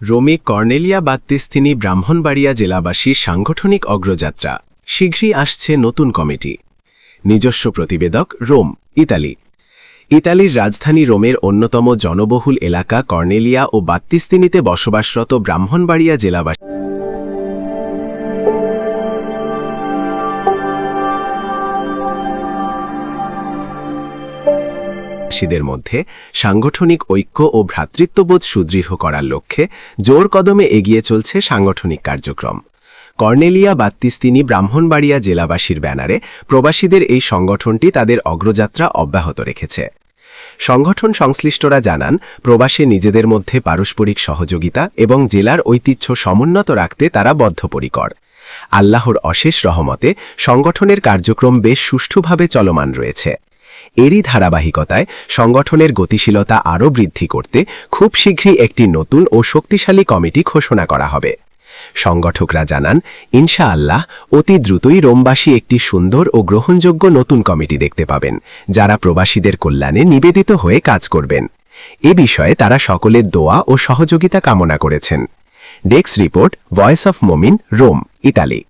রোমে কর্নেলিয়া বাত্তিস্তিনি ব্রাহ্মণবাড়িয়া জেলাবাসী সাংগঠনিক অগ্রযাত্রা। শীঘ্রই আসছে নতুন কমিটি। নিজস্ব প্রতিবেদক, রোম, ইতালি। ইতালির রাজধানী রোমের অন্যতম জনবহুল এলাকা কর্নেলিয়া ও বাত্তিস্তিনিতে বসবাসরত ব্রাহ্মণবাড়িয়া জেলাবাসী বাসীদের মধ্যে সাংগঠনিক ঐক্য ও ভ্রাতৃত্ববোধ সুদৃঢ় করার লক্ষ্যে জোর কদমে এগিয়ে চলছে সাংগঠনিক কার্যক্রম। কর্নেলিয়া বাত্তিস্তিনি ব্রাহ্মণবাড়িয়া জেলাবাসীর ব্যানারে প্রবাসীদের এই সংগঠনটি তাদের অগ্রযাত্রা অব্যাহত রেখেছে। সংগঠন সংশ্লিষ্টরা জানান, প্রবাসে নিজেদের মধ্যে পারস্পরিক সহযোগিতা এবং জেলার ঐতিহ্য সমুন্নত রাখতে তারা বদ্ধপরিকর। আল্লাহর অশেষ রহমতে সংগঠনের কার্যক্রম বেশ সুষ্ঠুভাবে চলমান রয়েছে। এরই ধারাবাহিকতায় সংগঠনের গতিশীলতা আরও বৃদ্ধি করতে খুব শীঘ্রই একটি নতুন ও শক্তিশালী কমিটি ঘোষণা করা হবে। সংগঠকরা জানান, ইনশাআল্লাহ অতি দ্রুতই রোমবাসী একটি সুন্দর ও গ্রহণযোগ্য নতুন কমিটি দেখতে পাবেন, যারা প্রবাসীদের কল্যাণে নিবেদিত হয়ে কাজ করবেন। এ বিষয়ে তারা সকলের দোয়া ও সহযোগিতা কামনা করেছেন। Desk report, voice of Momin, Rome, Italy.